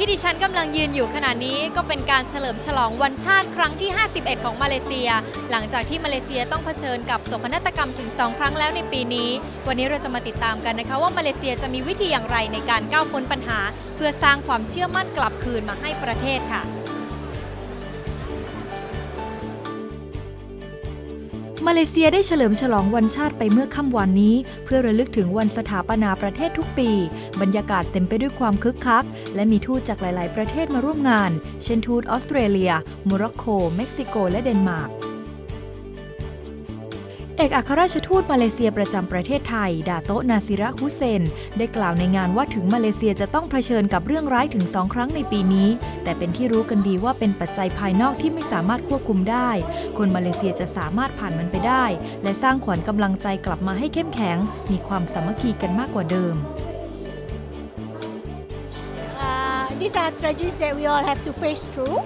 ที่ดิฉันกำลังยืนอยู่ขณะนี้ก็เป็นการเฉลิมฉลองวันชาติครั้งที่ 51 ของมาเลเซีย หลังจากที่มาเลเซียต้องเผชิญกับโศกนาฏกรรมถึง 2 ครั้งแล้วในปีนี้ วันนี้เราจะมาติดตามกันนะคะ ว่ามาเลเซียจะมีวิธีอย่างไรในการก้าวพ้นปัญหา เพื่อสร้างความเชื่อมั่นกลับคืนมาให้ประเทศค่ะ มาเลเซียได้เฉลิมฉลองวันชาติไปเมื่อค่ำวันนี้ เพื่อระลึกถึงวันสถาปนาประเทศทุกปี บรรยากาศเต็มไปด้วยความคึกคัก และมีทูตจากหลาย ๆ ประเทศมาร่วมงาน เช่นทูตออสเตรเลีย โมร็อกโก เม็กซิโก และเดนมาร์ก เอกอัครราชทูตมาเลเซียประจำประเทศไทย ดาโตนาซิระฮุเซน ได้กล่าวในงานว่าถึงมาเลเซียจะต้องเผชิญกับเรื่องร้ายถึงสองครั้งในปีนี้ แต่เป็นที่รู้กันดีว่าเป็นปัจจัยภายนอกที่ไม่สามารถควบคุมได้ คนมาเลเซียจะสามารถผ่านมันไปได้ และสร้างขวัญกำลังใจกลับมาให้เข้มแข็ง มีความสามัคคีกันมากกว่าเดิม these are tragedies that we all have to face through.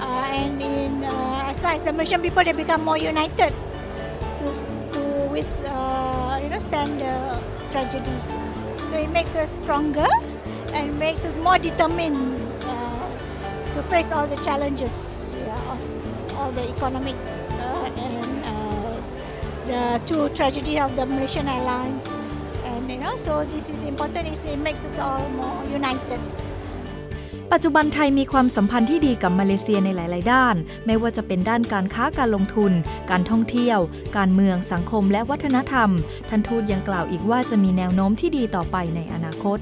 Uh, and in, uh, as far as the Malaysian people, they become more united to, to with, uh, you know, stand the tragedies. So it makes us stronger and makes us more determined uh, to face all the challenges, yeah, of all the economic uh, and uh, the two tragedy of the Malaysian Airlines. And you know, so this is important. Is it makes us all more united. ปัจจุบันไทยมีความสัมพันธ์ที่ดีกับมาเลเซียในหลาย ๆ ด้าน ไม่ว่าจะเป็นด้านการค้าการลงทุน การท่องเที่ยว การเมืองสังคมและวัฒนธรรม ท่านทูตยังกล่าวอีกว่าจะมีแนวโน้มที่ดีต่อไปในอนาคต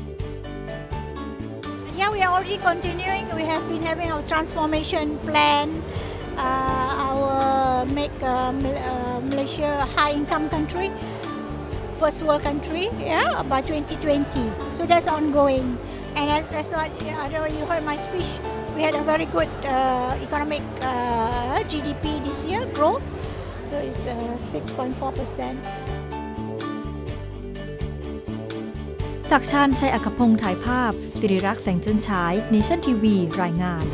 Yeah, we are already continuing. We have been having our transformation plan, uh, our make uh, Malaysia a high income country, first world country, yeah, by 2020. So that's ongoing. And as, as what I don't know you heard my speech, we had a very good uh, economic uh, GDP this year growth. So it's 6.4 percent. ศักชาญชัยอัคพงศ์ถ่ายภาพ สิริรักษ์แสงจันฉาย เนชั่นทีวี รายงาน